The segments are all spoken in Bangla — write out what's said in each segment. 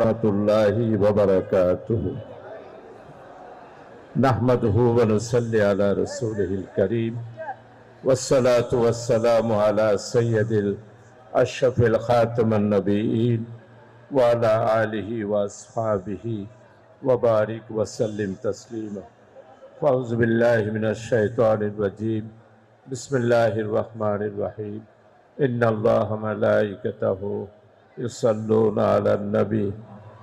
ورحمة الله وبركاته. نحمده ونصلي على رسوله الكريم. والصلاة والسلام على سيد الأشرف الخاتم النبيين وعلى آله وأصحابه وبارك وسلم تسليما. فأعوذ بالله من الشيطان الرجيم. بسم الله الرحمن الرحيم. إن الله ملائكته يصلون على النبي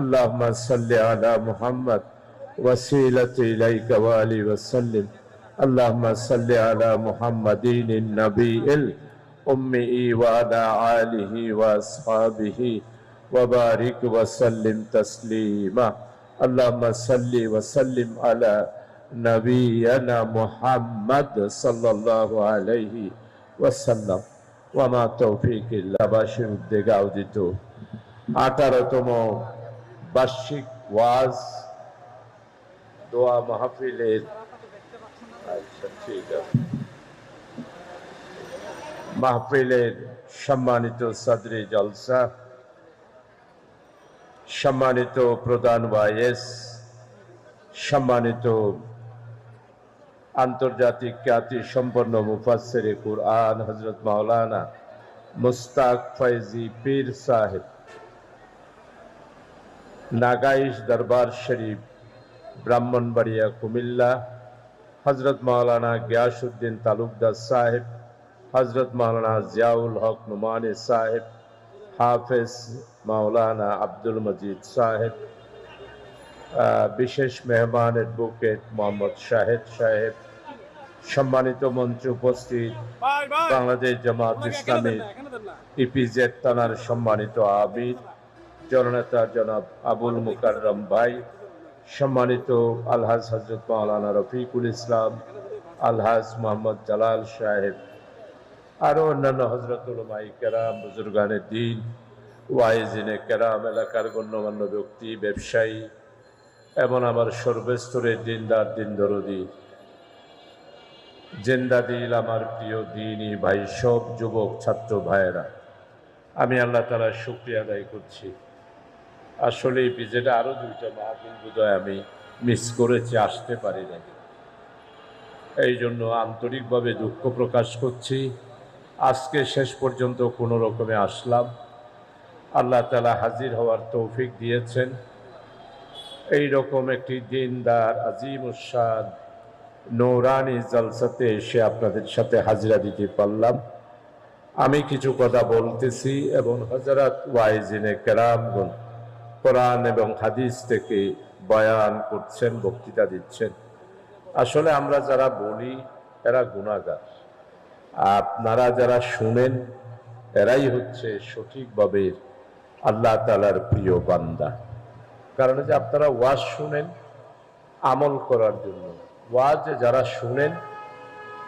اللهم صل على محمد وسيلة إليك وآله وسلم اللهم صل على محمد النبي الأمي وعلى آله وأصحابه وبارك وسلم تسليما اللهم صل وسلم على نبينا محمد صلى الله عليه وسلم ওয়ামা তৌফিক ইল্লাবাসীর উদ্যোগে আয়োজিত আঠারোতম বার্ষিক ওয়াজ, দোয়া মাহফিলের আচ্ছা ঠিক আছে মাহফিলের সম্মানিত সদরি জলসা, সম্মানিত প্রধান ওয়াইএস, সম্মানিত আন্তর্জাতিক খ্যাতি সম্পন্ন মুফাসের কুরআন হজরত মাওলানা মুস্তাক ফৈজি পীর সাহেব। নাগাইশ দরবার শরীফ ব্রাহ্মণবাড়িয়া কুমিল্লা হজরত মাওলানা গিয়াসুদ্দিন তালুকদার সাহেব হজরত মাওলানা জিয়াউল হক নুমানি সাহেব হাফেজ মাওলানা আব্দুল মজিদ সাহেব বিশেষ মেহমান অ্যাডভোকেট মোহাম্মদ শাহেদ সাহেব সম্মানিত মঞ্চ উপস্থিত বাংলাদেশ জামাত ইসলামী ইপিজেড থানার সম্মানিত আবির জননেতা জনাব আবুল মুকাররম ভাই, সম্মানিত আলহাজ হজরত মাওলানা রফিকুল ইসলাম, আলহাজ মোহাম্মদ জালাল সাহেব আরও অন্যান্য হজরতুল মাই কেরাম বুজুর্গানের দিন, ওয়াইজিনে কেরাম, এলাকার গণ্যমান্য ব্যক্তি, ব্যবসায়ী এমন আমার সর্বস্তরের দিনদার দিন দরদি জেন্দা দিল আমার প্রিয় দিনই ভাই, সব যুবক, ছাত্র ভাইয়েরা, আমি আল্লাহ তালা শুক্রিয়া আদায় করছি। আসলে এই পিজেটা আরও দুইটা মাহফিল বোধহয় আমি মিস করেছি, আসতে পারি না এই জন্য আন্তরিকভাবে দুঃখ প্রকাশ করছি। আজকে শেষ পর্যন্ত কোনো রকমে আসলাম। আল্লাহ তালা হাজির হওয়ার তৌফিক দিয়েছেন। এই রকম একটি দিনদার আজিম উসাদ নৌরানি জলসাতে এসে আপনাদের সাথে হাজিরা দিতে পারলাম। আমি কিছু কথা বলতেছি এবং হজরত ওয়াইজিনে কেরামগুন কোরআন এবং হাদিস থেকে বয়ান করছেন, বক্তৃতা দিচ্ছেন। আসলে আমরা যারা বলি, এরা গুণাগার আপনারা যারা শুনেন, এরাই হচ্ছে সঠিকভাবে আল্লাহ তালার প্রিয় বান্দা। কারণ যে আপনারা ওয়াজ শুনেন, আমল করার জন্য। ওয়াজ যারা শুনেন,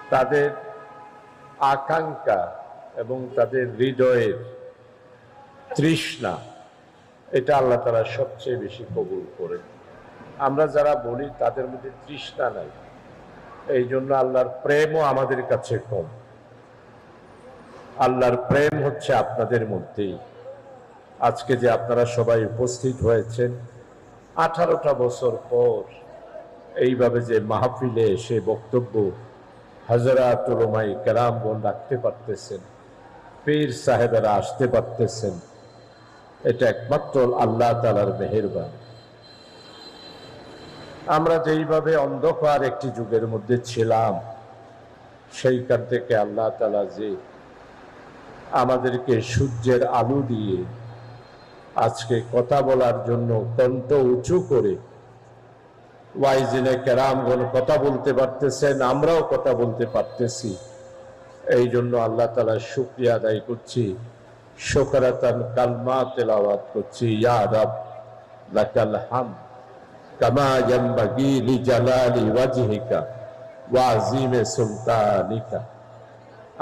তাদের আকাঙ্ক্ষা এবং তাদের হৃদয়ের তৃষ্ণা এটা আল্লাহ তারা সবচেয়ে বেশি কবুল করে আমরা যারা বলি, তাদের মধ্যে তৃষ্ণা নাই। এই জন্য আল্লাহর প্রেমও আমাদের কাছে কম। আল্লাহর প্রেম হচ্ছে আপনাদের মধ্যেই। আজকে যে আপনারা সবাই উপস্থিত হয়েছেন, আঠারোটা বছর পর এইভাবে যে মাহফিলে এসে বক্তব্য হাজরাত রোমাই কেরামগণ রাখতে পারতেছেন, পীর সাহেবেরা আসতে পারতেছেন এটা একমাত্র আল্লাহ তালার মেহেরবান। আমরা যেইভাবে অন্ধকার একটি যুগের মধ্যে ছিলাম, সেইখান থেকে আল্লাহ তালা যে আমাদেরকে সূর্যের আলো দিয়ে আজকে কথা বলার জন্য কণ্ঠ উঁচু করে ওয়াইজিনে কেরামগণ কথা বলতে পারতেছেন, আমরাও কথা বলতে পারতেছি। এই জন্য আল্লাহ তালা শুক্রিয়া আদায় করছি। শোকরাতান কালমা তেলাওয়াত করছি, ইয়া লাকাল হাম কামা ইয়ানবাগি লিজালালি ওয়াজহিকা ওয়া সুলতানিকা।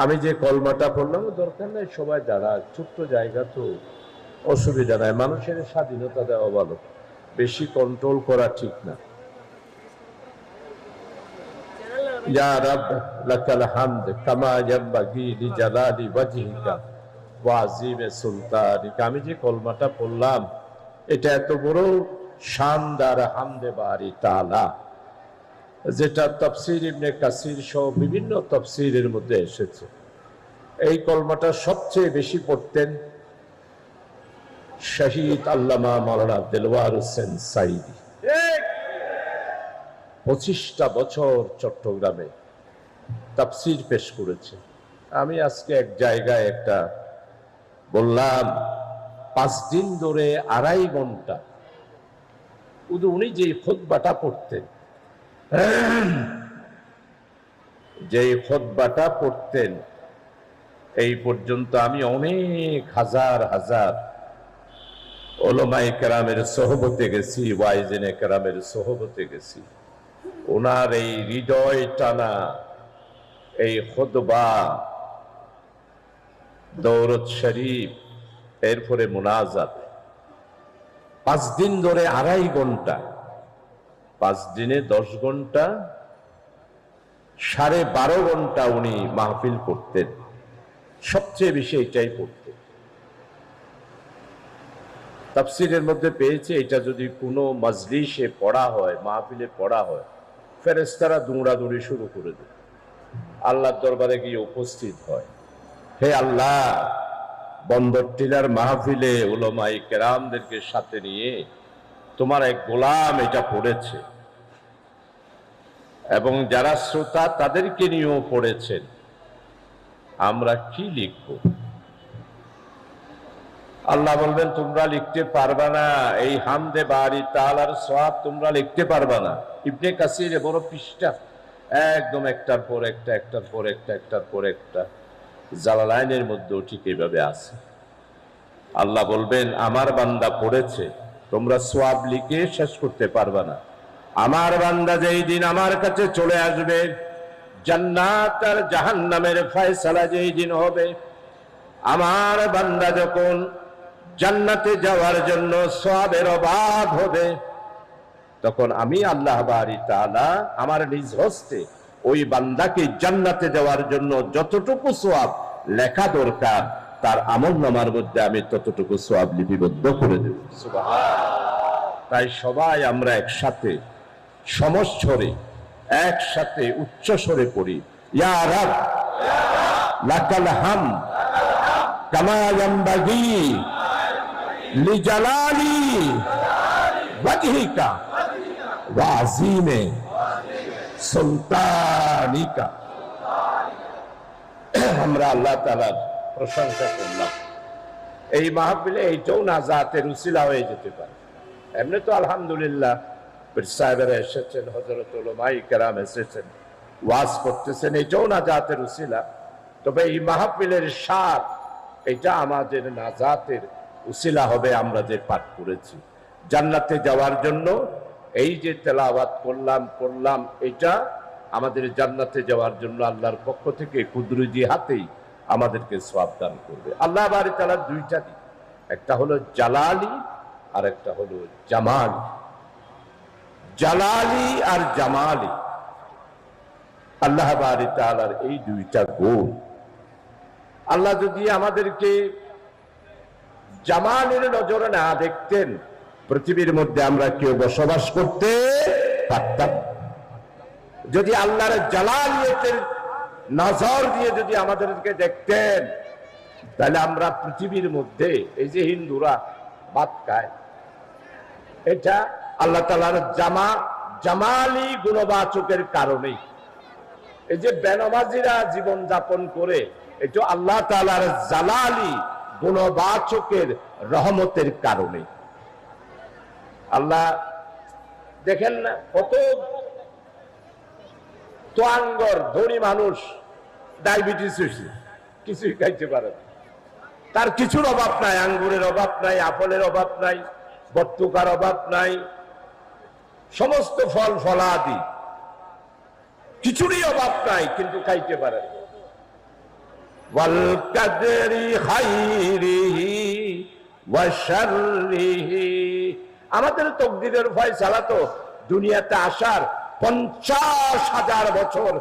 আমি যে কলমাটা পড়লাম দরকার নাই, সবাই দাঁড়া, ছোট্ট জায়গা তো, অসুবিধা নাই, মানুষের স্বাধীনতা দেওয়া ভালো, বেশি কন্ট্রোল করা ঠিক না। ইয়া রব, লাকাল হামদ, কামা ইয়ানবাগি লিজালালি ওয়াজহিকা। ওয়া আযীমি সুলতানিকা। আমি যে কলমাটা পড়লাম এটা এত বড় শানদার হামদে বাড়ি তালা যেটা তফসির ইবনে কাসির সহ বিভিন্ন তফসিরের মধ্যে এসেছে। এই কলমাটা সবচেয়ে বেশি পড়তেন শহীদ আল্লামা মাওলানা দেলওয়ার হোসেন সাইদি পঁচিশটা বছর চট্টগ্রামে তাফসির পেশ করেছে। আমি আজকে এক জায়গায় একটা বললাম, পাঁচ দিন ধরে আড়াই ঘণ্টা। উনি যে খোদবাটা পড়তেন যে খোদবাটা পড়তেন, এই পর্যন্ত আমি অনেক হাজার হাজার ওলমাই কেরামের সহবতে গেছি, ওয়াইজেনে কেরামের সহবতে গেছি। ওনার এই হৃদয় টানা এই খোদবা দৌলত শরীফ, এরপরে মোনাজাত। পাঁচ দিন ধরে আড়াই ঘণ্টা, পাঁচ দিনে দশ ঘণ্টা, সাড়ে বারো ঘণ্টা উনি মাহফিল করতেন। সবচেয়ে বেশি এটাই পড়তেন তাফসিরের মধ্যে পেয়েছে, এটা যদি কোনো মজলিসে পড়া হয়, মাহফিলে পড়া হয় ফেরেস্তারা দৌড়াদৌড়ি শুরু করে দেয়। আল্লাহর দরবারে গিয়ে উপস্থিত হয়। হে আল্লাহ বন্দর টিলার মাহফিলে উলমাই কেরামদেরকে সাথে নিয়ে তোমার এক গোলাম এটা পড়েছে। এবং যারা শ্রোতা তাদেরকে নিয়েও পড়েছেন। আমরা কি লিখব? আল্লাহ বলবেন, তোমরা লিখতে পারবা না। এই হামদে বাড়ি তাল আর সব তোমরা লিখতে পারবা না। ইবনে কাসির বড় পৃষ্ঠা। একদম একটার পর একটা, একটার পর একটা, একটার পর একটা। জালালাইনের মধ্যেও ঠিক এইভাবে আছে। আল্লাহ বলবেন, আমার বান্দা পড়েছে, তোমরা সোয়াব লিখে শেষ করতে পারবে না। আমার বান্দা যেই দিন আমার কাছে চলে আসবে জান্নাত আর জাহান্নামের ফয়সালা যেই দিন হবে, আমার বান্দা যখন জান্নাতে যাওয়ার জন্য সোয়াবের অভাব হবে, তখন আমি আল্লাহ বাড়ি তাআলা আমার নিজ হস্তে ওই বান্দাকে জান্নাতে দেওয়ার জন্য যতটুকু সোয়াব লেখা দরকার, তার আমল নামার মধ্যে আমি ততটুকু সোয়াব লিপিবদ্ধ করে দেব। তাই সবাই আমরা একসাথে সমস্বরে, একসাথে উচ্চ স্বরে পড়ি, ইয়া আযীমে। সুলতানিকা। আমরা আল্লাহ তাআলার প্রশংসা করলাম। এই মাহফিলে এইটাও না জাতের উসিলা হয়ে যেতে পারে। এমনি তো আলহামদুলিল্লাহ সাহেবেরা এসেছেন হজরত কেরাম এসেছেন, ওয়াজ করতেছেন। এটাও না জাতের উসিলা, তবে এই মাহফিলের সার এটা আমাদের নাজাতের উসিলা হবে আমরা যে পাঠ করেছি। জান্নাতে যাওয়ার জন্য এই যে তেলাওয়াত করলাম করলাম, এটা আমাদের জান্নাতে যাওয়ার জন্য আল্লাহর পক্ষ থেকে কুদরুজি হাতেই আমাদেরকে সওয়াব দান করবে। আল্লাহ বাড়ি তালার দুইটা দিক, একটা হলো জালালি আর একটা হলো জামালি। জালালি আর জামালি, আল্লাহ বাড়ি তালার এই দুইটা গুণ। আল্লাহ যদি আমাদেরকে জামালের নজরে না দেখতেন পৃথিবীর মধ্যে আমরা কেউ বসবাস করতে পারতাম। যদি আল্লাহর জালালিয়তের নজর দিয়ে যদি আমাদেরকে দেখতেন, তাহলে আমরা পৃথিবীর মধ্যে, এই যে হিন্দুরা ভাত খায়, এটা আল্লাহ তালার জামা, জামালি গুণবাচকের কারণে এই যে বেনবাজিরা জীবন যাপন করে, এটা আল্লাহ তালার জালালি, গুণবাচকের রহমতের কারণে আল্লাহ দেখেন না, কত তোয়াঙ্গর, ধনী মানুষ ডায়াবেটিস হয়েছে, কিছুই খাইতে পারে তার কিছুর অভাব নাই, আঙ্গুরের অভাব নাই, আপেলের অভাব নাই, বর্তুকার অভাব নাই, সমস্ত ফল ফলাদি কিছুরই অভাব নাই, কিন্তু খাইতে পারে। ওয়াল আমাদের তকদিরের ফয়সালা তো দুনিয়াতে আসার পঞ্চাশ হাজার বছর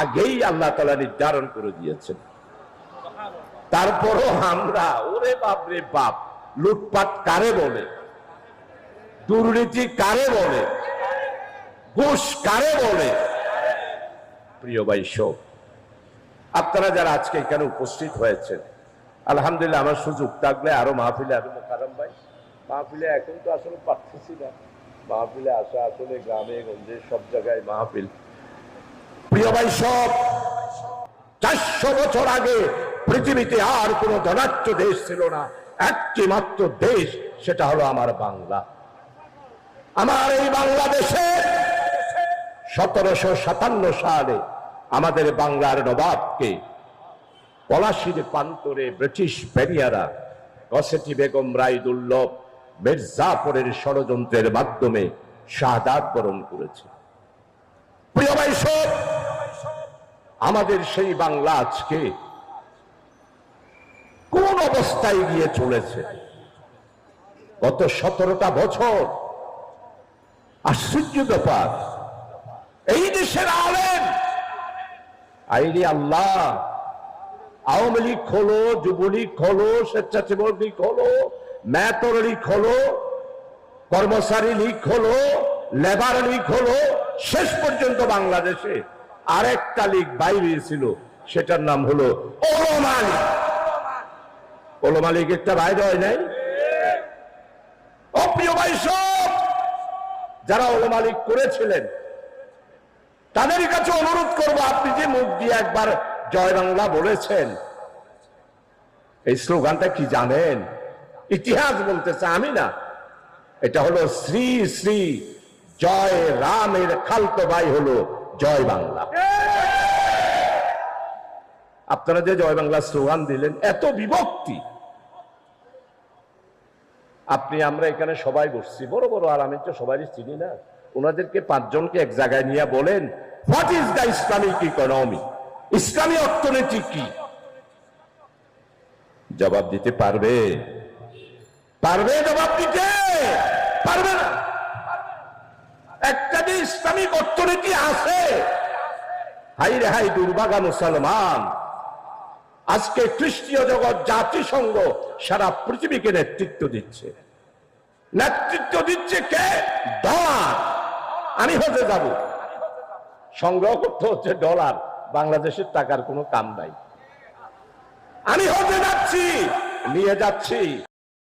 আগেই আল্লাহ তালা নির্ধারণ করে দিয়েছেন। তারপরও আমরা, ওরে বাপ রে বাপ, লুটপাট কারে বলে? দুর্নীতি কারে বলে? ঘুষ কারে বলে? প্রিয় ভাই শোক আপনারা যারা আজকে এখানে উপস্থিত হয়েছেন, আলহামদুলিল্লাহ, আমার সুযোগ থাকলে আরও মাহফিলে আরও মোকারম ভাই মাহফিলে এখন তো আসলে পারতেছি না। মাহফিলে আসা আসলে গ্রামে, গঞ্জে, সব জায়গায় মাহফিল। প্রিয় ভাই, সব চারশো বছর আগে পৃথিবীতে আর কোনো ধনাঢ্য দেশ ছিল না। একটি মাত্র দেশ, সেটা হলো আমার বাংলা। আমার এই বাংলাদেশে সতেরোশো সাতান্ন সালে আমাদের বাংলার নবাবকে পলাশির প্রান্তরে ব্রিটিশ ব্যারিয়ারা কসেটি বেগম রায় দুর্লভ মির্জাপুরের ষড়যন্ত্রের মাধ্যমে শাহাদাত বরণ করেছে। প্রিয় ভাই সব, আমাদের সেই বাংলা আজকে কোন অবস্থায় গিয়ে চলেছে? গত সতেরোটা বছর আশ্চর্য ব্যাপার। এই দেশের আলেন আইরি আল্লাহ, আওয়ামী লীগ খোলো, যুবলীগ খোলো, স্বেচ্ছাসেবক লীগ খোলো ম্যাতর লীগ হলো, কর্মচারী লীগ হলো, লেবার লীগ হলো, শেষ পর্যন্ত বাংলাদেশে আরেকটা লীগ বাইরে ছিল, সেটার নাম হলো ওলমা লীগ। ওলমা লীগ একটা বাইরে হয় নাই? অপ্রিয় ভাই যারা ওলমা লীগ করেছিলেন, তাদের কাছে অনুরোধ করব, আপনি যে মুখ দিয়ে একবার জয় বাংলা বলেছেন, এই স্লোগানটা কি জানেন? ইতিহাস বলতেছে, আমি না। এটা হলো শ্রী শ্রী জয় রামের খালতো ভাই হলো জয় বাংলা। আপনারা যে জয় বাংলা স্লোগান দিলেন, এত বিভক্তি। আপনি, আমরা এখানে সবাই বসছি, বড় বড় আর আমি তো সবাই চিনি না। ওনাদেরকে পাঁচজনকে এক জায়গায় নিয়ে বলেন what is the Islamic economy ইসলামী অর্থনীতি কি? জবাব দিতে পারবে। পারবে জবাব দিতে? পারবে না। একটা যে ইসলামিক অর্থনীতি আছে। হাই রে হাই, দুর্ভাগা মুসলমান। আজকে খ্রিস্টীয় জগৎ, জাতিসংঘ সারা পৃথিবীকে নেতৃত্ব দিচ্ছে। নেতৃত্ব দিচ্ছে কে? ডলার। আমি হতে যাব। সংগ্রহ করতে হচ্ছে ডলার। বাংলাদেশের টাকার কোনো কাম নাই। আমি হতে যাচ্ছি। নিয়ে যাচ্ছি।